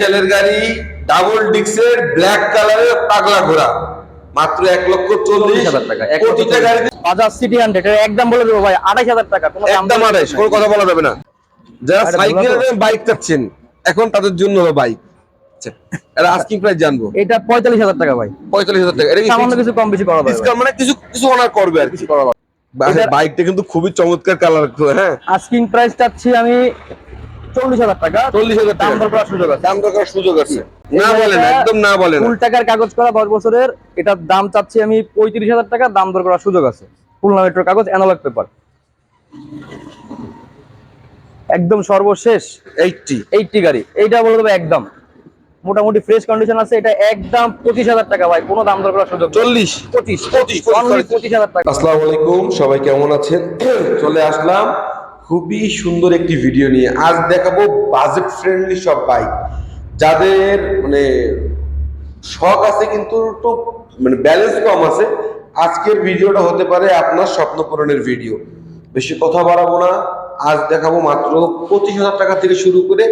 সেলের গাড়ি double ডিক্সের black কালারের পাগলা ঘোড়া। মাত্র এক লক্ষ চল্লিশ হাজার টাকা প্রতিটা গাড়িতে। বাজাজ সিটি হান্ড্রেড এর একদম বলে দেবো ভাই আড়াইশ হাজার টাকা কোনো একদম আড়াইশ কোনো কথা বলা যাবে না। যারা সাইকেল বাইক চাচ্ছেন এখন তাদের জন্য হলো বাইক আচ্ছা এটা আস্কিং প্রাইস জানব। এটা পঁয়তাল্লিশ হাজার টাকা ভাই। পঁয়তাল্লিশ হাজার টাকা এটা সামান্য কিছু কম বেশি করা ডিসকাউন্ট মানে কিছু কিছু অনার করবে আর কি। এটা- বাইকটা কিন্তু খুবই চমৎকার কালার হ্যাঁ। আস্কিং প্রাইস চাচ্ছি আমি চল্লিশ হাজার টাকা। চল্লিশ হাজার দাম দর করার সুযোগ আছে। দাম দরকার সুযোগ আছে। না বলেন একদম না বলেন ফুল টাকার কাগজ করা দশ বছরের এটার দাম চাচ্ছি আমি পঁয়ত্রিশ হাজার টাকা দাম দর করার সুযোগ আছে। খুলনা মেট্রোর কাগজ অ্যানালগ পেপার একদম সর্বশেষ এইটটি। এইটটি গাড়ি। এইটা বলে দেবো একদম। মোটামুটি ফ্রেশ কন্ডিশন আছে এটা একদম পঁচিশ হাজার টাকা ভাই কোনো দাম দর করার সুযোগ চল্লিশ। পঁচিশ। পঁচিশ, পঁচিশ। পঁচিশ হাজার টাকা। আসসালামু আলাইকুম সবাই কেমন আছেন? চলে আসলাম খুবই সুন্দর একটি ভিডিও নিয়ে আজ দেখাবো বাজেট ফ্রেন্ডলি সব বাইক যাদের মানে শখ আছে কিন্তু একটু মানে ব্যালেন্স কম আছে, আজকের ভিডিওটা হতে পারে আপনার স্বপ্ন পূরণের ভিডিও বেশি কথা বাড়াবো না, আজ দেখাবো মাত্র পঁচিশ হাজার টাকা থেকে শুরু করে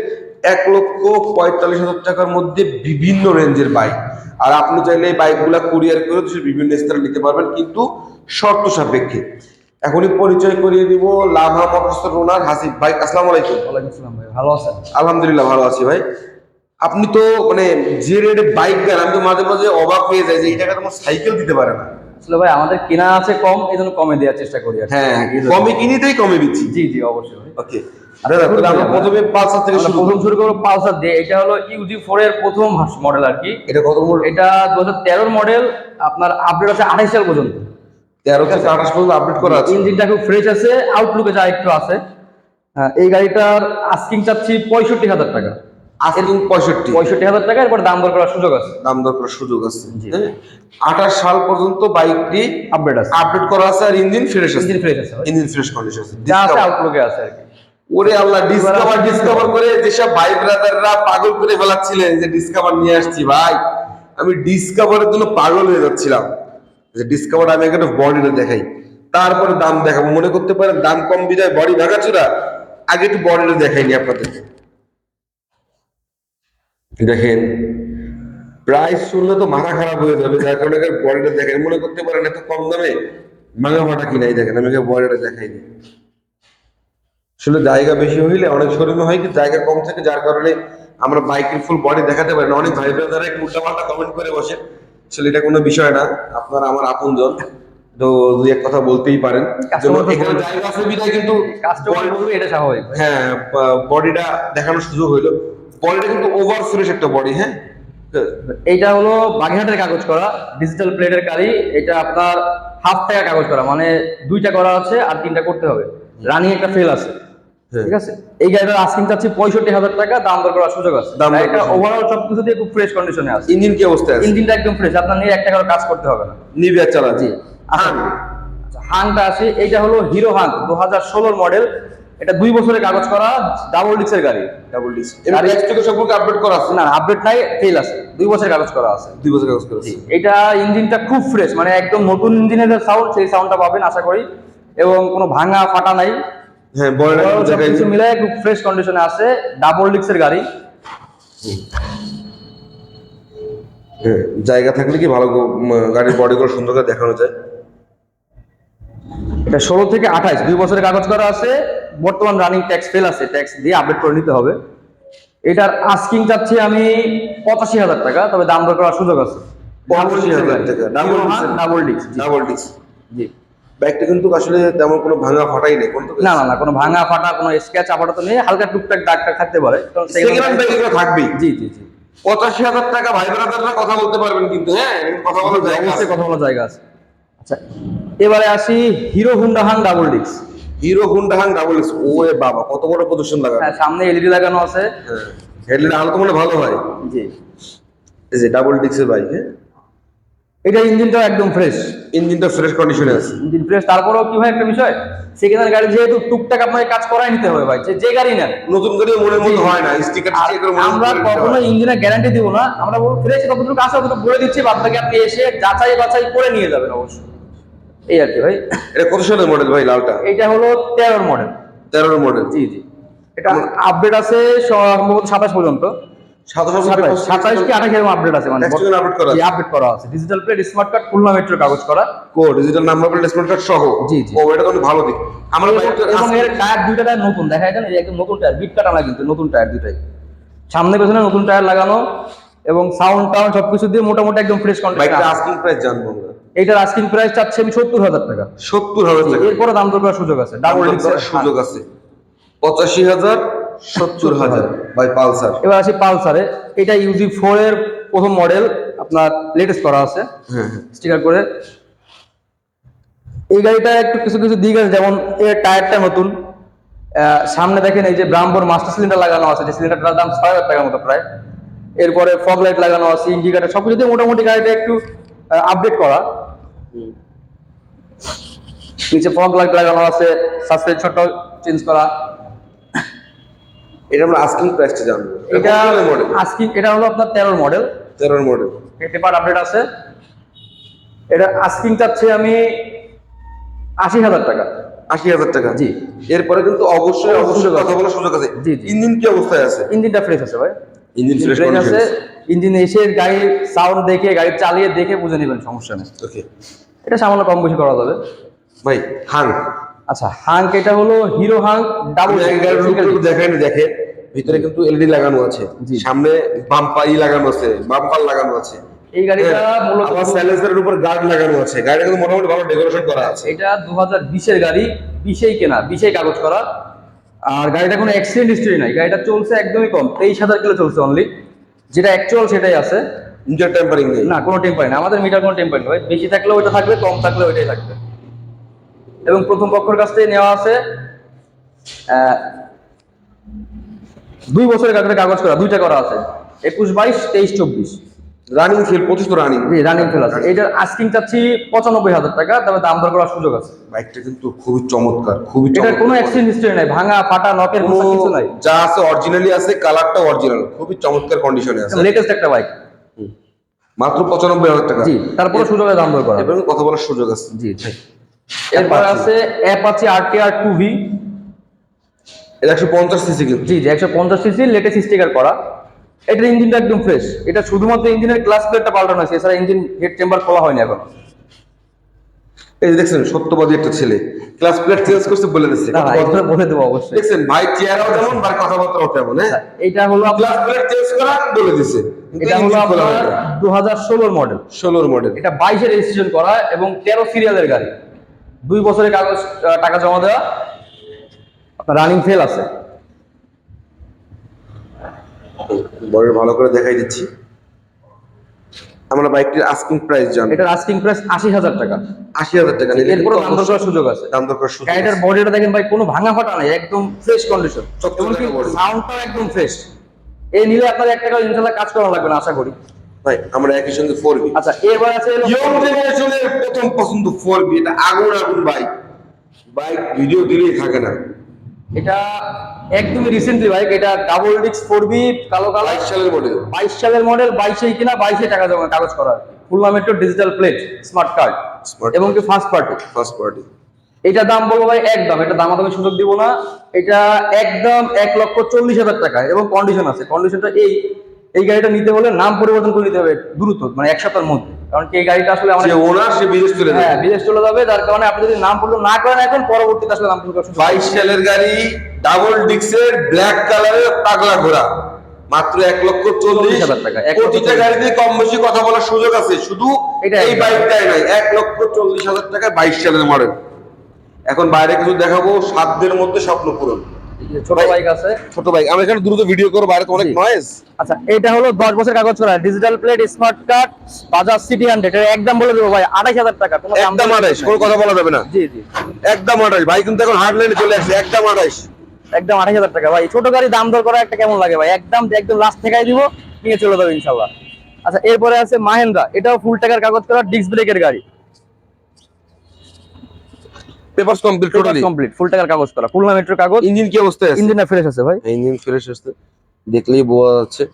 এক লক্ষ পঁয়তাল্লিশ হাজার টাকার মধ্যে বিভিন্ন রেঞ্জের বাইক আর আপনি চাইলে এই বাইকগুলা কুরিয়ার করে বিভিন্ন স্থানে নিতে পারবেন, কিন্তু শর্ত সাপেক্ষে। এখনই পরিচয় করিয়ে দিব। লাভা মোটরস রোনার হাসিফ। ভাই আসসালামু আলাইকুম। ওয়ালাইকুম আসসালাম ভাই ভালো আছেন? আলহামদুলিল্লাহ ভালো আছি ভাই। আপনি তো মানে যে রেটে বাইক দেন আমি তো মাঝে মাঝে অবাক হয়ে যাই যে এই টাকা তোমার সাইকেল দিতে পারে না। আসলে ভাই আমাদের কেনা আছে কম এই জন্য কমে দেওয়ার চেষ্টা করি আর হ্যাঁ কমে কিনিতেই কমে দিচ্ছি। জি জি অবশ্যই। ওকে দাদা তাহলে আমরা। প্রথমে পালসার থেকে প্রথম করি। শুরু করব পালসার দিয়ে। এটা হলো ইউজি ফোর এর প্রথম মডেল আর কি। এটা কত এটা দু হাজার মডেল আপনার আপডেট আছে আঠাইশ সাল পর্যন্ত। তেরো থেকে আঠাশ পর্যন্ত আপডেট করা আছে। ইঞ্জিনটা খুব ফ্রেশ আছে আউটলুকে যা একটু আছে। হ্যাঁ, এই গাড়িটার আস্কিং চাচ্ছি পঁয়ষট্টি হাজার টাকা। পঁয়ষট্টি। পঁয়ষট্টি হাজার টাকা এরপর দাম দর করার সুযোগ আছে। দাম দর করার সুযোগ আছে। হ্যাঁ আঠাশ সাল পর্যন্ত বাইকটি আপডেট আছে। আপডেট করা আছে আর ইঞ্জিন ফ্রেশ আছে। ইঞ্জিন ফ্রেশ আছে ইঞ্জিন ফ্রেশ কন্ডিশন আছে। যা আছে আউটলুকে আছে আর কি। ওরে আল্লাহ ডিসকভার ডিসকভার করে যেসব ভাই ব্রাদাররা পাগল করে ফেলাচ্ছিলেন যে ডিসকভার নিয়ে আসছি ভাই। আমি ডিসকভারের জন্য পাগল হয়ে যাচ্ছিলাম। যে ডিসকভার আমি একটা বডিটা দেখাই। তারপরে দাম দেখাবো। মনে করতে পারেন দাম কম বিদায় বডি ভাগাচুরা আগে একটু বডিটা দেখাইনি আপনাদের দেখেন প্রাইস শুনলে তো মাথা খারাপ হয়ে যাবে, যার কারণে বডিটা দেখাই মনে করতে পারেন এত কম দামে ভাঙা ফাটা কিনাই দেখেন, আমি বডিটা দেখাইনি আসলে জায়গা বেশি হইলে অনেক শোরুমে হয় কি জায়গা কম থাকে, যার কারণে আমরা বাইকের ফুল বডি দেখাতে পারি না। অনেক ভাই ব্রাদার একটু উল্টাপাল্টা কমেন্ট করে বসে। আসলে এটা কোনো বিষয় না আপনারা আমার আপনজন তো দুই এক কথা বলতেই পারেন। এখানে জায়গা আছে বিধায় কিন্তু কাস্টমার বলবে এটা স্বাভাবিক। হ্যাঁ বডিটা দেখানোর সুযোগ হইল। বডিটা কিন্তু ওভার ফ্রেশ একটা বডি হ্যাঁ? এইটা হলো বাগেরহাটের কাগজ করা ডিজিটাল প্লেটের গাড়ি এটা আপনার হাফ টাকা কাগজ করা মানে দুইটা করা আছে আর তিনটা করতে হবে। রানিং একটা ফেল আছে। ঠিক আছে? এই গাড়িটার আস্কিং চাচ্ছি পঁয়ষট্টি হাজার টাকা দাম দর করার সুযোগ আছে। দাম এটা। ওভারঅল সবকিছু দিয়ে খুব ফ্রেশ কন্ডিশনে আছে। ইঞ্জিন কি অবস্থায় আছে? ইঞ্জিনটা একদম ফ্রেশ আপনার নিয়ে একটা করে কাজ করতে হবে না। নিবে আর চালাচ্ছি আচ্ছা হাংটা আছে এইটা হলো হিরো হাং দু হাজার ষোলোর মডেল এটা দুই বছরের কাগজ করা ডাবল ডিক্সের গাড়ি। ডাবল ডিস্ক ট্যাক্স থেকে সম্পর্কে আপডেট করা আছে? না আপডেট নাই ফেল আছে। দুই বছরের কাগজ করা আছে। দুই বছর কাগজ করেছে এটা ইঞ্জিনটা খুব ফ্রেশ মানে একদম নতুন ইঞ্জিনের সাউন্ড সেই সাউন্ডটা পাবেন আশা করি। এবং কোনো ভাঙা ফাটা নাই। হ্যাঁ দেখাই কিছু মিলে খুব ফ্রেশ কন্ডিশনে আছে ডাবল ডিক্সের গাড়ি। হ্যাঁ, জায়গা থাকলে কি ভালো গাড়ির বডি গুলো সুন্দর করে দেখানো যায়? এটা ষোলো থেকে আঠাইশ দুই বছরের কাগজ করা আছে বর্তমান রানিং ট্যাক্স ফেল আছে ট্যাক্স দিয়ে আপডেট করে নিতে হবে। এটার আস্কিং চাচ্ছি আমি পঁচাশি হাজার টাকা তবে দাম দর করার সুযোগ আছে। 85,000 টাকা, double disc এর। ডাবল ডিক্স ডাবল ডিস্ক জি। বাইকটা কিন্তু আসলে তেমন কোনো ভাঙা ফাটাই নেই কোন না না না কোনো ভাঙা ফাটা কোনো স্ক্র্যাচ আপাতত নেই হালকা টুকটাক দাগ টাগ থাকতে পারে। সেকেন্ড হ্যান্ড hand- এগুলো থাকবেই। জি জি জি। পঁচাশি হাজার টাকা ভাই ব্রাদাররা কথা বলতে পারবেন কিন্তু হ্যাঁ কথা বলার জায়গা আছে। কথা বলার জায়গা আছে। আচ্ছা এবারে আসি হিরো হুন্ডা হাং ডাবল ডিক্স Hero Honda Hunk double disc ওরে বাবা কত বড় প্রদর্শন লাগানো। হ্যাঁ সামনে এলইডি লাগানো আছে। হ্যাঁ হেডলাইট আলো তো মনে ভালো হয়। জি। এই যে ডাবল ডিস্কের বাইক হ্যাঁ? এটা ইঞ্জিনটাও একদম ফ্রেশ ইঞ্জিনটা ফ্রেশ কন্ডিশনে আছে। ইঞ্জিন ফ্রেশ তারপরেও কি হয় একটা বিষয় সেকেন্ড হ্যান্ড গাড়ি যেহেতু টুকটাক আপনাকে কাজ করাই নিতে হবে ভাই যে গাড়ি নেন। নতুন করে মনের মতো হয় না স্টিকার চেক করে মনের আমরা কখনো। ইঞ্জিনের গ্যারান্টি দিব না আমরা বলব ফ্রেশ কতটুকু আছে ততটুকু বলে দিচ্ছি বাদ বাকি আপনি এসে যাচাই বাছাই করে নিয়ে যাবেন অবশ্যই। এই আর কি ভাই। এটা কত সালের মডেল ভাই লালটা? এটা হলো তেরোর মডেল তেরোর মডেল জি জি। এটা আপডেট আছে সম্ভবত সাতাশ পর্যন্ত। সাতাশ কি আপডেট আছে মানে করা আছে। আপডেট করা আছে। Digital plate smart card Khulna কাগজ করা। কো digital number plate smart card সহ। জি, জি। ও এটা তো ভালো দিক। আমার এবং এর টায়ার দুইটা টায়ার নতুন। দেখা যায় না একদম নতুন টায়ার বিট কাটা না কিন্তু নতুন টায়ার দুটাই সামনে পেছনে নতুন টায়ার লাগানো এবং সাউন্ড টাউন সবকিছু দিয়ে মোটামুটি একদম ফ্রেশ বাইকটা কন্ডিশন আস্কিং প্রাইস জানব আমরা। এইটার আস্কিং প্রাইস চাচ্ছি আমি সত্তর হাজার টাকা। সত্তর হাজার টাকা। এরপরে দাম দর করার সুযোগ আছে। ডাবল সুযোগ আছে। পঁচাশি হাজার সত্তর হাজার বাই পালসার এবার আসি পালসারে এটা ইউজি ফোর এর প্রথম মডেল আপনার লেটেস্ট করা আছে। হ্যাঁ হ্যাঁ। স্টিকার করে। এই গাড়িটা একটু কিছু কিছু দিক আছে যেমন এর টায়ারটা নতুন। সামনে দেখেন এই যে ব্রাম্বোর মাস্টার সিলিন্ডার লাগানো আছে যে সিলিন্ডারটার দাম ছয় হাজার টাকার মতো প্রায়। এরপরে ফগ লাইট লাগানো আছে ইন্ডিকেটার সবকিছু দিয়ে মোটামুটি গাড়িটা একটু আপডেট করা। নিচে ফগ লাইট লাগানো আছে সাসপেনশনটাও চেঞ্জ করা। এটা আমরা আস্কিং প্রাইসটা জানব। এটা মডেল আজকে এটা হলো আপনার তেরোর মডেল তেরোর মডেল পেপার আপডেট আছে। এটা আস্কিং চাচ্ছে আমি আশি হাজার টাকা। আশি হাজার টাকা। জি। এরপরে কিন্তু অবশ্যই অবশ্যই কথা। বলার সুযোগ আছে। জি। ইঞ্জিন কি অবস্থায় আছে? ইঞ্জিনটা ফ্রেশ আছে ভাই। ইঞ্জিন ফ্রেশ ফ্রেশ আছে। ইঞ্জিন এসে গাড়ির সাউন্ড দেখে গাড়ি চালিয়ে দেখে বুঝে নেবেন সমস্যা নেই। ওকে এটা সামান্য কম বেশি করা যাবে। ভাই হাং। আচ্ছা হাঙ্ক এটা হলো হিরো হাঙ্ক ডাবল দেখেন দেখে। ভিতরে কিন্তু এলইডি লাগানো আছে। সামনে বাম্পাই লাগানো আছে বাম্পার লাগানো আছে। এই গাড়িটা হ্যাঁ, মূলত সাইলেন্সারের উপর গার্ড লাগানো আছে। গাড়িটা কিন্তু মোটামুটি ভালো ডেকোরেশন করা আছে। এটা দু হাজার বিশের গাড়ি বিশেই কেনা বিশেই কাগজ করা। আর গাড়িটা কোনো অ্যাক্সিডেন্ট হিস্ট্রি নাই। গাড়িটা চলছে একদমই কম তেইশ হাজার কিলো চলছে অনলি যেটা অ্যাকচুয়াল সেটাই আছে। ইঞ্জার টেম্পারিং নেই। না কোনো টেম্পারি না আমাদের মিটার কোনো টেম্পারি নেই। বেশি থাকলে ওইটা থাকবে কম থাকলে ওইটাই থাকবে। এবং প্রথম পক্ষের কাছ থেকে নেওয়া আছে। দুই বছরের কাগজে কাগজ করা দুইটা করা আছে। একুশ বাইশ তেইশ চব্বিশ। রানিং ফিল পঁচিশ তো রানিং জি রানিং ফেল আছে। এটার আস্কিং চাচ্ছি পঁচানব্বই হাজার টাকা তবে দাম দর করার সুযোগ আছে। বাইকটা কিন্তু খুবই চমৎকার খুবই চমৎকার কোনো অ্যাক্সিডেন্ট হিস্ট্রি নাই ভাঙা ফাটা নকের কোনো কিছু নাই। যা আছে অরিজিনালি আছে কালারটা অরিজিনাল খুবই চমৎকার কন্ডিশনে আছে। লেটেস্ট একটা বাইক মাত্র পঁচানব্বই হাজার টাকা। জি তারপরে সুযোগে দাম দর করা। এবং কথা বলার সুযোগ আছে। জি জি এরপর আছে অ্যাপাচি আরটিআর টু ভি। এটা একশো পঞ্চাশ সিসি কিন্তু। জি জি একশো পঞ্চাশ সিসি লেটেস্ট স্টিকার করা। এটার ইঞ্জিনটা একদম ফ্রেশ এটা শুধুমাত্র ইঞ্জিনের ক্লাস প্লেটটা পাল্টানো হয়েছে এছাড়া ইঞ্জিন হেড চেম্বার খোলা হয়নি এখন। এই দেখছেন সত্যবাদী একটা ছেলে। ক্লাস প্লেট চেঞ্জ করতে বলে দিচ্ছে। এটা বলে দেবো অবশ্যই। দেখছেন ভাই চেয়ারও যেমন ভাই কথাবার্তাও তেমন হ্যাঁ? এটা হলো ক্লাস প্লেট চেঞ্জ করা বলে দিছে এটা হলো আপনার দু হাজার ষোলোর মডেল ষোলোর মডেল এটা বাইশে রেজিস্ট্রেশন করা এবং তেরো সিরিয়ালের গাড়ি। দুই বছরের কাগজ টাকা জমা দেওয়া। আপনার রানিং ফেল আছে। বড় ভালো করে দেখাই দিচ্ছি। আমরা বাইকটির আস্কিং প্রাইস জানি এটার আস্কিং প্রাইস আশি হাজার টাকা। আশি হাজার টাকা এরপরে দাম দর করার সুযোগ আছে। দাম দরকার সুযোগ গাড়িটার বডিটা দেখেন ভাই কোনো ভাঙা ফাটা নাই একদম ফ্রেশ কন্ডিশন। সাউন্ডটাও একদম ফ্রেশ এই নিলে আপনার এক টাকা ইনশাল্লাহ কাজ করা লাগবে না আশা করি। ভাই আমরা একই সঙ্গে ফোর বি আচ্ছা এবার আছে ইয়ং জেনারেশনের প্রথম পছন্দ ফোর বি এটা আগুন আগুন বাইক বাইক ভিডিও দিলেই থাকে না। এটা একদমই রিসেন্টলি বাইক এটা ডাবল ডিক্স ফোর বি কালো কালো বাইশ সালের মডেল বাইশ সালের মডেল বাইশেই কিনা বাইশে টাকা জমা কাগজ করা Khulna metro digital plate smart card এবং কি ফার্স্ট পার্টি ফার্স্ট পার্টি এটা দাম বলব ভাই একদম। এটা দাম আমি সুযোগ দিব না। এটা একদম এক লক্ষ চল্লিশ হাজার টাকা। এবং কন্ডিশন আছে। কন্ডিশনটা এই এই গাড়িটা নিতে হলে নাম পরিবর্তন করে নিতে হবে দ্রুত মানে এক সপ্তাহের মধ্যে। কারণ কি এই গাড়িটা আসলে আমাদের ওনার সে বিদেশ চলে যাবে। হ্যাঁ বিদেশ চলে যাবে যার কারণে আপনি যদি নাম পরিবর্তন না করেন এখন পরবর্তীতে আসলে নাম পরিবর্তন বাইশ সালের গাড়ি ডাবল ডিক্সের ব্ল্যাক কালারের পাগলা ঘোড়া। মাত্র এক লক্ষ চল্লিশ হাজার টাকা, চল্লিশ। গাড়িতে কম বেশি কথা বলার সুযোগ আছে। শুধু এই বাইকটাই নাই এক লক্ষ চল্লিশ হাজার টাকা বাইশ সালের মডেল এখন বাইরে কিছু দেখাবো সাতদের মধ্যে স্বপ্ন পূরণ। ছোট বাইক আছে। ছোট বাইক আমি এখানে দ্রুত ভিডিও করব বাইরে তো অনেক নয়েজ আচ্ছা এটা হলো বছর কাগজ করা। Digital plate smart card Bajaj CT hundred এর একদম বলে দেবো ভাই টাকা। কোনো একদম। কোনো কথা বলা যাবে না। জি জি। একদম আড়াইশ। ভাই কিন্তু এখন হার্ড লাইনে চলে আসছে একদম আড়াইশ। একদম আড়াইশ হাজার টাকা। ভাই ছোট গাড়ি দাম দর করা একটা কেমন লাগে ভাই? একদম একদম লাস্ট থেকাই দিব নিয়ে চলে যাবে আচ্ছা এরপরে আছে মাহেন্দ্রা। এটাও ফুল টাকার কাগজ করা ডিস্ক ব্রেকের গাড়ি। Papers complete totally complete full টাকার কাগজ করা খুলনা মেট্রো কাগজ ইঞ্জিন কি অবস্থায় আছে? ইঞ্জিনটা ফ্রেশ আছে ভাই। ইঞ্জিন ফ্রেশ আসতে দেখলেই বোঝা যাচ্ছে।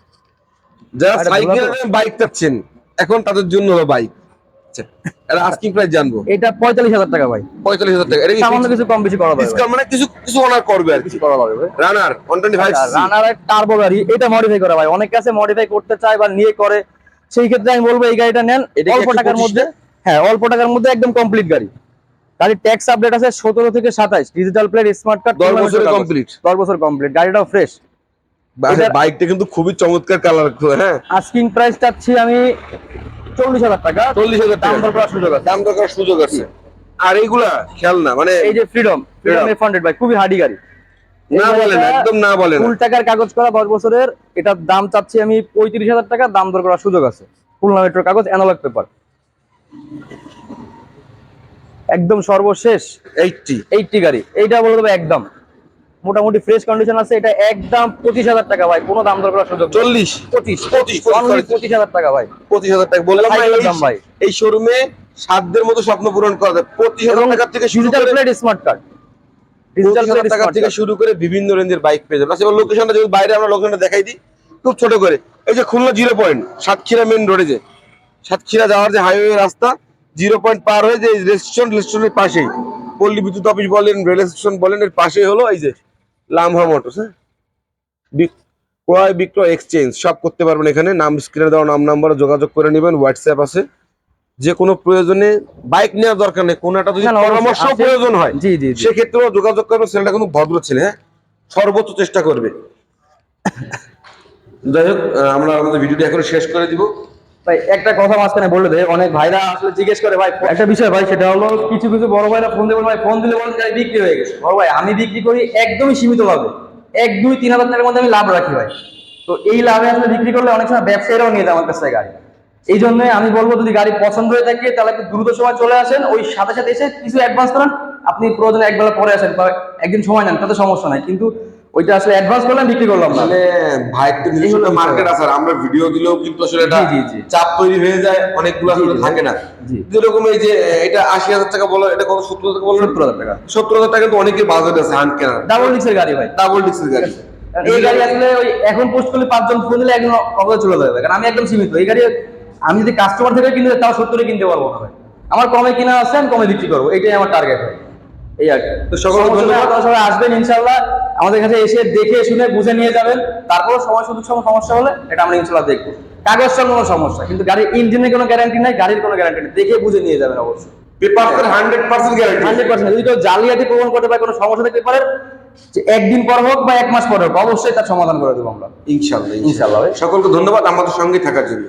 যারা সাইকেল বাইক চাচ্ছেন এখন তাদের জন্য হলো বাইক আচ্ছা এটা আস্কিং প্রাইস জানব। এটা পঁয়তাল্লিশ হাজার টাকা ভাই। পঁয়তাল্লিশ হাজার টাকা এটা সামান্য কিছু কম বেশি করা যাবে। ডিসকাউন্ট মানে কিছু কিছু অনার করবে আর কিছু করা যাবে। রানার ফাইভ রানার টার্বো গাড়ি এটা মডিফাই করা ভাই। অনেক কাছে মডিফাই করতে চায় বা নিয়ে করে। সেই ক্ষেত্রে আমি বলব এই গাড়িটা নেন। অল্প টাকার মধ্যে হ্যাঁ অল্প টাকার মধ্যে একদম কমপ্লিট গাড়ি। গাড়ির ট্যাক্স আপডেট আছে সতেরো থেকে সাতাইশ। ডিজিটাল প্লেট স্মার্ট কার্ড দশ বছরের কমপ্লিট দশ বছর কমপ্লিট গাড়িটাও ফ্রেশ বাইকটা কিন্তু খুবই চমৎকার কালার হ্যাঁ। আস্কিং প্রাইস চাচ্ছি আমি চল্লিশ হাজার টাকা। চল্লিশ হাজার দাম দর করার সুযোগ আছে? দাম দরকার সুযোগ আছে। আর এইগুলা খেয়াল না মানে এই যে ফ্রিডম ফ্রিডম এফ হান্ড্রেড ভাই খুবই হার্ডি গাড়ি। না বলেন একদম না বলেন ফুল টাকার কাগজ করা দশ বছরের। এটার দাম চাচ্ছি আমি পঁয়ত্রিশ হাজার টাকা দাম দর করার সুযোগ আছে। খুলনা মেট্রোর কাগজ অ্যানালগ পেপার একদম সর্বশেষ এইটটি এইটটি গাড়ি। এইটা বলে দেবো একদম। মোটামুটি ফ্রেশ কন্ডিশন আছে এটা একদম পঁচিশ হাজার টাকা ভাই কোনো দাম দর করার সুযোগ। চল্লিশ। পঁচিশ। পঁচিশ, পঁচিশ হাজার টাকা ভাই। পঁচিশ হাজার টাকা। বললাম দাম ভাই। এই শোরুমে সাধ্যের মতো স্বপ্ন পূরণ করা যায়। পঁচিশ হাজার টাকা থেকে শুরু করে স্মার্ট কার্ড ডিজিটাল টাকা থেকে শুরু করে বিভিন্ন রেঞ্জের বাইক পেয়ে যাবেন আচ্ছা লোকেশনটা যদি বাইরে আমরা লোকেশনটা দেখাই দিই খুব ছোট করে। এই যে Khulna zero point Satkhira main রোডে যে সাতক্ষীরা যাওয়ার যে হাইওয়ে রাস্তা জিরো পয়েন্ট পার হয়ে যে রেস্টুরেন্ট রেস্টুরেন্টের পাশেই পল্লী বিদ্যুৎ অফিস বলেন রেল স্টেশন বলেন এর পাশেই হলো এই যে লামহা মোটরস হ্যাঁ? ক্রয় বিক্রয় এক্সচেঞ্জ সব করতে পারবেন এখানে। নাম স্ক্রিনে দেওয়া নাম নাম্বারে যোগাযোগ করে নেবেন হোয়াটসঅ্যাপ আছে। যে কোনো প্রয়োজনে বাইক নেওয়ার দরকার নেই কোনো একটা যদি পরামর্শ প্রয়োজন হয় জি জি জি। সেক্ষেত্রেও যোগাযোগ করবে ছেলেটা কিন্তু ভদ্র ছেলে হ্যাঁ? সর্বোচ্চ চেষ্টা করবে। যাই হোক আমরা আমাদের ভিডিওটি এখন শেষ করে দিব। ভাই একটা কথা মাঝখানে বলে দেয় অনেক ভাইরা আসলে জিজ্ঞেস করে, ভাই একটা বিষয় ভাই, সেটা হলো কিছু কিছু বড় ভাইরা ফোন দিয়ে বলে ভাই, ফোন দিলে বলেন বিক্রি হয়ে গেছে। বড় ভাই, আমি বিক্রি করি একদমই সীমিত লাভে এক, দুই, তিন হাজার টাকার মধ্যে আমি লাভ রাখি ভাই। তো এই লাভে আসলে বিক্রি করলে অনেক সময় ব্যবসায়ীরাও নিয়ে যায় আমার কাছ গাড়ি। এই জন্য আমি বলব, যদি গাড়ি পছন্দ হয়ে থাকে, তাহলে একটু দ্রুত সময় চলে আসেন। ওই সাথে সাথে এসে কিছু অ্যাডভান্স করেন। আপনি প্রয়োজনে এক বেলা পরে আসেন বা একদিন সময় নেন, তাতে সমস্যা নাই। কিন্তু ওইটা আসলে অ্যাডভান্স করলাম বিক্রি করলাম না। মানে তো নিজস্ব মার্কেট আছে আমরা ভিডিও দিলেও কিন্তু আসলে এটা। চাপ তৈরি হয়ে যায় অনেকগুলো আসলে থাকে না। যেরকম এই যে এটা আশি হাজার টাকা বলো এটা কত সত্তর টাকা বলো? সত্তর হাজার টাকা। সত্তর হাজার টাকা কিন্তু অনেকের বাজেট আছে কেনার। ডাবল ডিক্সের গাড়ি ভাই। ডাবল ডিক্সের গাড়ি। এই গাড়ি আসলে ওই এখন পোস্ট করলে পাঁচজন ফোন দিলে একজন চলে যাবে কারণ আমি একদম সীমিত। এই গাড়ি আমি যদি কাস্টমার থেকে কিনতে তাও সত্তরে কিনতে পারব না ভাই। আমার কমে কিনা আছে আমি কমে বিক্রি করব এটাই আমার টার্গেট হয় এই আর তো নেই, ধন্যবাদ। সবাই আসবেন ইনশাল্লাহ আমাদের কাছে এসে দেখে শুনে বুঝে নিয়ে যাবেন। তারপর সময় সুযোগ সময় সমস্যা হলে এটা আমরা ইনশাল্লাহ দেখব। কাগজটার কোনো সমস্যা কিন্তু গাড়ির ইঞ্জিনের কোনো গ্যারান্টি নাই গাড়ির কোনো গ্যারান্টি নেই। দেখে বুঝে নিয়ে যাবেন অবশ্যই। পেপারসের hundred percent guarantee hundred percent যদি কেউ জালিয়াতি প্রমাণ করতে পারে কোনো সমস্যা দেখতে পারে যে একদিন পর হোক বা এক মাস পর হোক অবশ্যই তার সমাধান করে দেবো আমরা। ইনশাল্লাহ ইনশাল্লাহ সকলকে ধন্যবাদ আমাদের সঙ্গে থাকার জন্য।